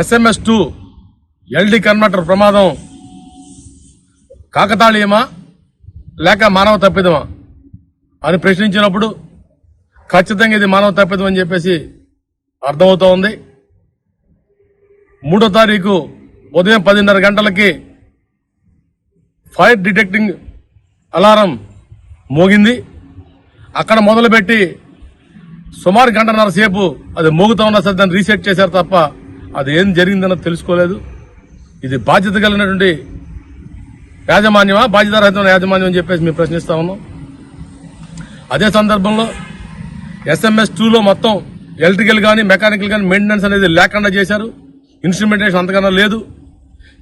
SMS two LD converter ప్రమాదం. కాకతాళీయమా? లేక మానవ తప్పిదమా? అని ప్రశ్నించినప్పుడు ఖచ్చితంగా ఇది మానవ తప్పిదం అని చెప్పేసి అర్థమవుతా ఉంది మూడో తారీఖు ఉదయం పదిన్నర గంటలకి ఫైర్ డిటెక్టింగ్ అలారం మోగింది. అక్కడ మొదలుపెట్టి సుమారు గంటన్నర సేపు అది మోగుతా ఉన్నా సరే దాన్ని రీసెట్ చేశారు తప్ప అది ఏం తెలుసుకోలేదు. ఇది బాధ్యత కలిగినటువంటి యాజమాన్యమా? బాధ్యతారహితమైన యాజమాన్యం అని చెప్పేసి మేము ప్రశ్నిస్తా ఉన్నాం. అదే సందర్భంలో ఎస్ఎంఎస్ టూలో మొత్తం ఎలక్ట్రికల్ కానీ మెకానికల్ కానీ మెయింటెనెన్స్ అనేది లేకుండా చేశారు. ఇన్స్ట్రుమెంటేషన్ అంతకన్నా లేదు.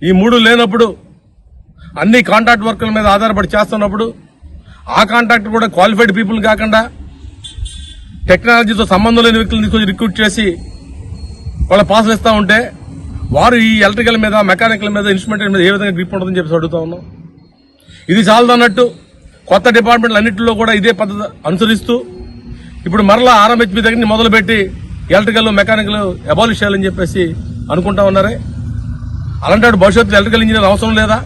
ఈ మూడు లేనప్పుడు అన్ని కాంట్రాక్ట్ వర్కుల మీద ఆధారపడి చేస్తున్నప్పుడు ఆ కాంట్రాక్ట్ కూడా క్వాలిఫైడ్ పీపుల్ కాకుండా టెక్నాలజీతో సంబంధం లేని వ్యక్తులను తీసుకొని రిక్రూట్ చేసి వాళ్ళ పాసులు వేస్తూ ఉంటే వారు ఈ ఎలక్ట్రికల్ మీద మెకానికల్ మీద ఇన్స్ట్రుమెంటల్ మీద ఏ విధంగా గ్రిప్ ఉంటుందని చెప్పేసి అడుగుతా ఉన్నాం. ఇది చాలదన్నట్టు కొత్త డిపార్ట్మెంట్లు అన్నింటిలో కూడా ఇదే పద్ధతి అనుసరిస్తూ ఇప్పుడు మరలా ఆర్ఎంహెచ్పి దగ్గర మొదలుపెట్టి ఎలక్ట్రికల్ మెకానికల్ అబాలిష్ చేయాలని చెప్పేసి అనుకుంటా ఉన్నారే. అలాంటి భవిష్యత్తులో ఎలక్ట్రికల్ ఇంజనీర్ అవసరం లేదా?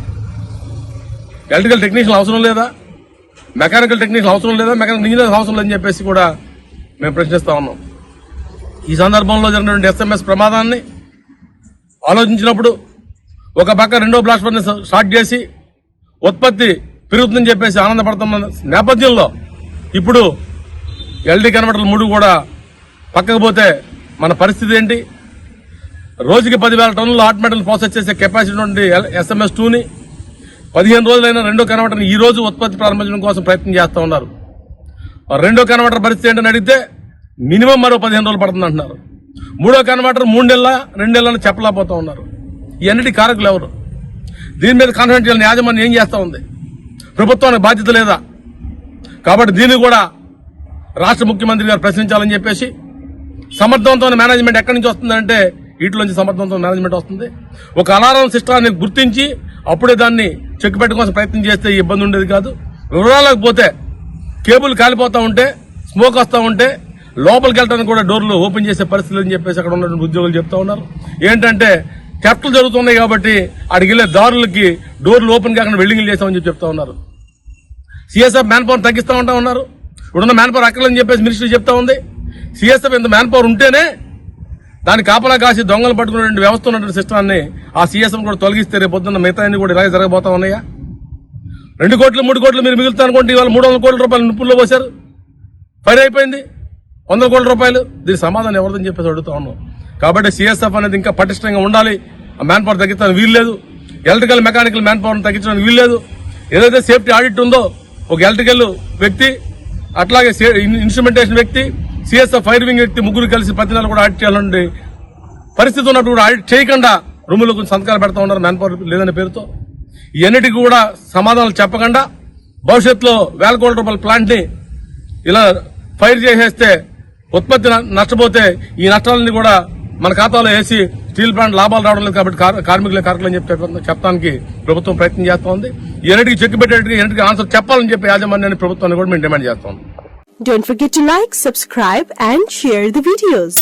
ఎలక్ట్రికల్ టెక్నీషియన్ అవసరం లేదా? మెకానికల్ టెక్నీషియన్ అవసరం లేదా? మెకానికల్ ఇంజనీర్ అవసరం లేదని చెప్పేసి కూడా మేము ప్రశ్నిస్తా ఉన్నాం. ఈ సందర్భంలో జరిగినటువంటి ఎస్ఎంఎస్ ప్రమాదాన్ని ఆలోచించినప్పుడు ఒక పక్క రెండో బ్లాస్ట్ స్టార్ట్ చేసి ఉత్పత్తి పెరుగుతుందని చెప్పేసి ఆనందపడుతున్న నేపథ్యంలో ఇప్పుడు ఎల్డీ కన్వర్టర్లు మూడు కూడా పక్కకు పోతే మన పరిస్థితి ఏంటి? రోజుకి పదివేల టన్నుల హాట్ మెటల్ ప్రాసెస్ చేసే కెపాసిటీ నుండి ఎస్ఎంఎస్ టూని పదిహేను రోజులైన రెండో కన్వర్టర్ని ఈ రోజు ఉత్పత్తి ప్రారంభించడం కోసం ప్రయత్నం చేస్తూ ఉన్నారు. రెండో కన్వర్టర్ పరిస్థితి ఏంటని అడిగితే మినిమం మరో పదిహేను రోజులు పడుతుంది అంటున్నారు. మూడో కన్వర్టర్ మూడు నెలల రెండు చెప్పలేకపోతా ఉన్నారు. ఇవన్నిటి కారకులు ఎవరు? దీని మీద కాన్సన్ట్రేట్ చేయాలని యాజమాన్యం ఏం చేస్తూ ఉంది? ప్రభుత్వానికి బాధ్యత లేదా? కాబట్టి దీన్ని కూడా రాష్ట్ర ముఖ్యమంత్రి గారు ప్రశ్నించాలని చెప్పేసి సమర్థవంతమైన మేనేజ్మెంట్ ఎక్కడి నుంచి వస్తుందంటే వీటిలోంచి సమర్థవంతమైన మేనేజ్మెంట్ వస్తుంది. ఒక అలారం సిస్టాన్ని గుర్తించి అప్పుడే దాన్ని చెక్ పెట్టుకోవాల్సిన ప్రయత్నం చేస్తే ఇబ్బంది ఉండేది కాదు. వివరాలకు పోతే కేబుల్ కాలిపోతూ ఉంటే స్మోక్ వస్తూ ఉంటే లోపలికి వెళ్ళడానికి కూడా డోర్లు ఓపెన్ చేసే పరిస్థితులు అని చెప్పేసి అక్కడ ఉన్నటువంటి ఉద్యోగులు చెప్తా ఉన్నారు. ఏంటంటే కెప్టలు జరుగుతున్నాయి కాబట్టి అడిగిలే దారులకి డోర్లు ఓపెన్ కాకుండా వెల్డింగ్లు చేస్తామని చెప్పి చెప్తా ఉన్నారు. సిఎస్ఎఫ్ మ్యాన్ పవర్ తగ్గిస్తూ ఉంటా ఉన్నారు. ఇప్పుడున్న మ్యాన్ పవర్ అక్కలని చెప్పేసి మినిస్టర్ చెప్తా ఉంది. సిఎస్ఎఫ్ ఇంత మ్యాన్ పవర్ ఉంటేనే దాన్ని కాపలా కాసి దొంగలు పట్టుకున్నటువంటి వ్యవస్థ ఉన్నటువంటి సిస్టాన్ని ఆ సిఎస్ఎఫ్ కూడా తొలగిస్తే రేపు పొద్దున్న మిగతా కూడా ఇలాగే జరగబోతా ఉన్నాయా? రెండు కోట్లు మూడు కోట్లు మీరు మిగులుతా అనుకోండి ఇవాళ మూడు వందల కోట్ల రూపాయలు నిప్పుల్లో పోశారు. ఫైర్ అయిపోయింది. వంద కోట్ల రూపాయలు. దీని సమాధానం ఎవరిదని చెప్పేసి అడుగుతా ఉన్నాం. కాబట్టి సిఎస్ఎఫ్ అనేది ఇంకా పటిష్టంగా ఉండాలి. మ్యాన్ పవర్ తగ్గించడానికి వీల్లేదు. ఎలక్ట్రికల్ మెకానికల్ మ్యాన్ పవర్ తగ్గించడానికి వీల్లేదు. ఏదైతే సేఫ్టీ ఆడిట్ ఉందో ఒక ఎలక్ట్రికల్ వ్యక్తి అట్లాగే సే- ఇన్స్ట్రుమెంటేషన్ వ్యక్తి సిఎస్ఎఫ్ ఫైర్ వింగ్ వ్యక్తి ముగ్గురు కలిసి ప్రతి నెల కూడా ఆడిట్ చేయాలండి. పరిస్థితి ఉన్నప్పుడు కూడా ఆడిట్ చేయకుండా రూములో కొంచెం సంతకాలు పెడతా ఉన్నారు మ్యాన్ పవర్ లేదనే పేరుతో. ఇవన్నిటికీ కూడా సమాధానాలు చెప్పకుండా భవిష్యత్తులో వేల కోట్ల రూపాయల ప్లాంట్ని ఇలా ఫైర్ చేసేస్తే ఉత్పత్తి నష్టపోతే ఈ నష్టాలన్నీ కూడా మన ఖాతాలో వేసి స్టీల్ ప్లాంట్ లాభాలు రావడం లేదు కాబట్టి కార్- కార్మికులే అని చెప్పి చెప్పడానికి ప్రభుత్వం ప్రయత్నం చేస్తోంది ఇవన్నిటికీ చెక్ పెట్టేటికి ఎన్నిటికి ఆన్సర్ చెప్పాలని చెప్పి యాజమాన్యాన్ని ప్రభుత్వాన్ని కూడా మేము డిమాండ్ చేస్తాం Don't forget to like, subscribe and share the videos.